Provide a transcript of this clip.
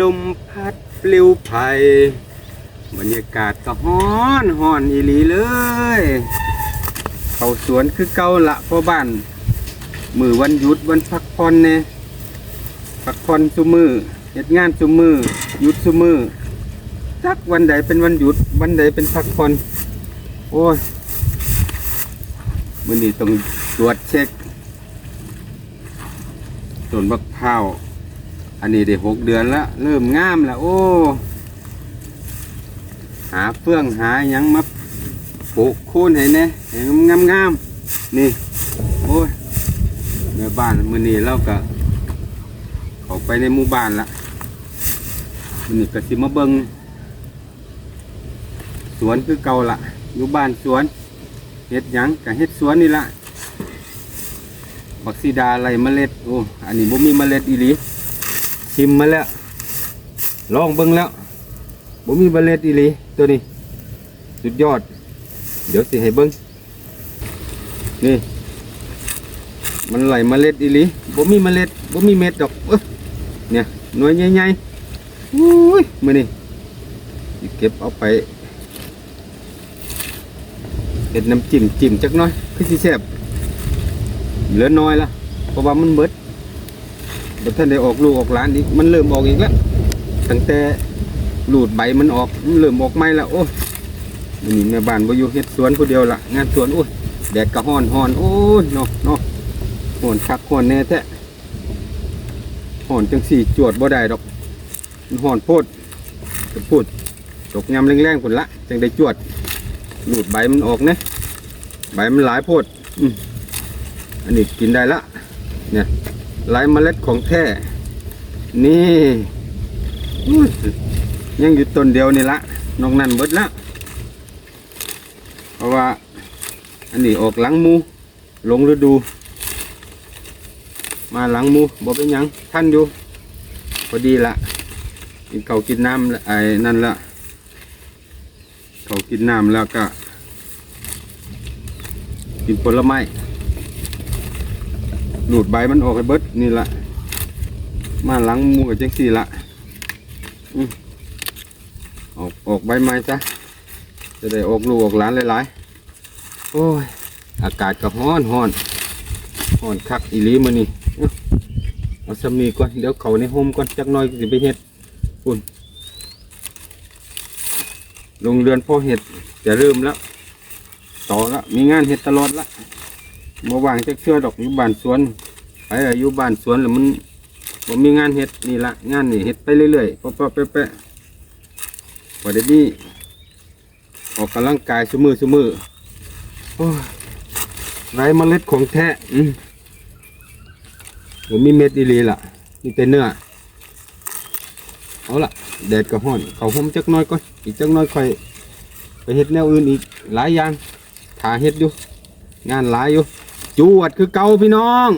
ลมพัดปลิวไผ่บรรยากาศก็ฮ้อนฮ้อนอีหลีเลย เขาสวนคือเก่าละพ่อบ้าน มือวันหยุดวันพักผ่อนเนี่ยพักผ่อนซุมือเฮ็ดงานซุมือหยุดซุมือจักวันใดเป็นวันหยุด วันใดเป็นพักผ่อนโอ้ยวันนี้ต้องตรวจเช็คต้นบักพร้าว อันนี้ได้หกเดือนแล้วเริ่มงามแล้วโอ้ หาเฟื่องหาหยังมาปลูกคูนให้แหน่ให้งามงามๆนี่ โอ้ยแม่บ้านมือนี้เราก็เข้าไปในหมู่บ้านละมือนี้ก็สิมาเบิงสวนคือเก่าละอยู่บ้านสวนเฮ็ดยังก็เฮ็ดสวนนี่ละบักซีดาไรเมล็ดโอ้อันนี้บ่มีเมล็ดอีหลี ชิมมาแล้ว ลองเบิ่งแล้วบ่มีเมล็ดอีหลีตัวนี้ สุดยอด เดี๋ยวสิให้เบิ่งนี่ มันไหลเมล็ดอีหลีบ่มีเมล็ดบ่มีเม็ดดอกเนี่ยหน่วยใหญ่ๆอุ้ยมื้อนี้สิเก็บเอาไปเฮ็ดน้ำจิ้มจิ้มจักน่อยคือสิแซ่บเหลือน้อยละเพราะว่ามันเบิด บ่ทันได้ออกลูกออกหลานอีกมันเริ่มออกอีกแล้วตั้งแต่หลูดใบมันออกมันเริ่มออกใหม่ล้วโอ้ยนี่แม่บ้านบ่อยู่เฮ็ดสวนผู้เดียวละงานสวนโอ้ยแดดก็ร้อนร้อนโอ้ยเนาะเนาะหอนคักหอนแน่แท้หอนจังสี่จวดบ่ได้ดอกมันหอนโพดจะพูดตกยำแรงๆผลละจังได้จวดหลุดใบมันออกนะใบมันหลายโพดอืมอันนี้กินได้ละเนี่ย หลายเมล็ดของแท้นี่ยังอยู่ต้นเดียวนี่ละนอกนั้นเบิดละเพราะว่า อันนี้ออกหลังมูลงฤดู มาหลังมูบ่เป็นยังท่านอยู่ พอดีละกินเขากินน้ำไอ้นั่นละเขากินน้ำแล้วก็ กินผลไม้ หลุดใบมันออกให้เบิดนี่ละมาหลังมูกับจังสี่ละออกออกใบไม้จ้ะจะได้ออกลูกออกหลานหลายๆโอ้ยอากาศก็ร้อนร้อนร้อนคักอีลีมานี่เอาสำนีก่อนเดี๋ยวเขาในโฮมก่อนจักน้อยสิไปเห็ดปุ่นลงเรือนพ่อเห็ดจะเริ่มแล้วต่อละมีงานเห็ดตลอดละ มื่อวางจักเชื่อดอกอยู่บ้านสวนไปอายุบ้านสวนแล้วมันผมมีงานเห็ดนี่ละงานนี่เห็ดไปเรื่อยๆปะๆแปะๆพอเดี๋ยวนี้ออกกำลังกายสมือสมือโอ้ยไรเมล็ดของแท้อืมผมมีเม็ดอีหลีล่ะมีแต่เนื้อเอาล่ะแดดก็ห้อนเขาห่มจักน้อยก่อนอีกจักน้อยค่อยไปเฮ็ดแนวอื่นอีกหลายอย่างถาเฮ็ดอยู่งานหลายอยู่ จวดคือเก่าพี่น้อง